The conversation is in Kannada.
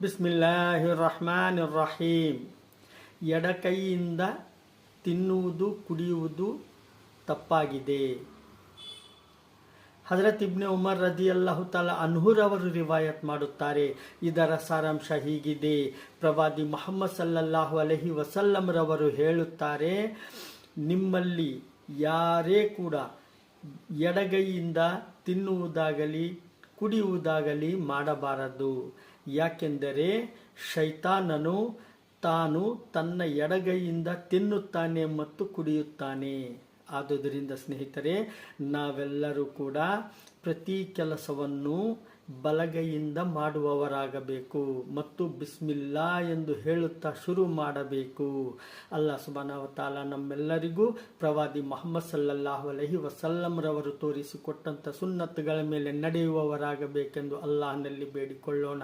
ಬಿಸ್ಮಿಲ್ಲಾಹಿ ರಹಮಾನ್ ರಹೀಮ್ ಎಡಕೈಯಿಂದ ತಿನ್ನುವುದು, ಕುಡಿಯುವುದು ತಪ್ಪಾಗಿದೆ. ಹಜರತ್ ಇಬ್ನೆ ಉಮರ್ ರದಿ ಅಲ್ಲಾಹು ತಾಲ ಅನ್ಹುರವರು ರಿವಾಯತ್ ಮಾಡುತ್ತಾರೆ. ಇದರ ಸಾರಾಂಶ ಹೀಗಿದೆ. ಪ್ರವಾದಿ ಮೊಹಮ್ಮದ್ ಸಲ್ಲಲ್ಲಾಹು ಅಲಹಿ ವಸಲ್ಲಂರವರು ಹೇಳುತ್ತಾರೆ, ನಿಮ್ಮಲ್ಲಿ ಯಾರೇ ಕೂಡ ಎಡಗೈಯಿಂದ ತಿನ್ನುವುದಾಗಲಿ ಕುಡಿಯುವುದಾಗಲಿ ಮಾಡಬಾರದು. ಯಾಕೆಂದರೆ ಶೈತಾನನು ತಾನು ತನ್ನ ಎಡಗೈಯಿಂದ ತಿನ್ನುತ್ತಾನೆ ಮತ್ತು ಕುಡಿಯುತ್ತಾನೆ. ಆದುದರಿಂದ ಸ್ನೇಹಿತರೆ, ನಾವೆಲ್ಲರೂ ಕೂಡ ಪ್ರತಿ ಕೆಲಸವನ್ನು ಬಲಗೈಯಿಂದ ಮಾಡುವವರಾಗಬೇಕು ಮತ್ತು ಬಿಸ್ಮಿಲ್ಲಾ ಎಂದು ಹೇಳುತ್ತಾ ಶುರು ಮಾಡಬೇಕು. ಅಲ್ಲಾ ಸುಬಾನವತಾಲ ನಮ್ಮೆಲ್ಲರಿಗೂ ಪ್ರವಾದಿ ಮೊಹಮ್ಮದ್ ಸಲ್ಲಲ್ಲಾಹು ಅಲಹಿ ವಸಲ್ಲಂರವರು ತೋರಿಸಿಕೊಟ್ಟಂಥ ಸುನ್ನತ್ತುಗಳ ಮೇಲೆ ನಡೆಯುವವರಾಗಬೇಕೆಂದು ಅಲ್ಲಾಹನಲ್ಲಿ ಬೇಡಿಕೊಳ್ಳೋಣ.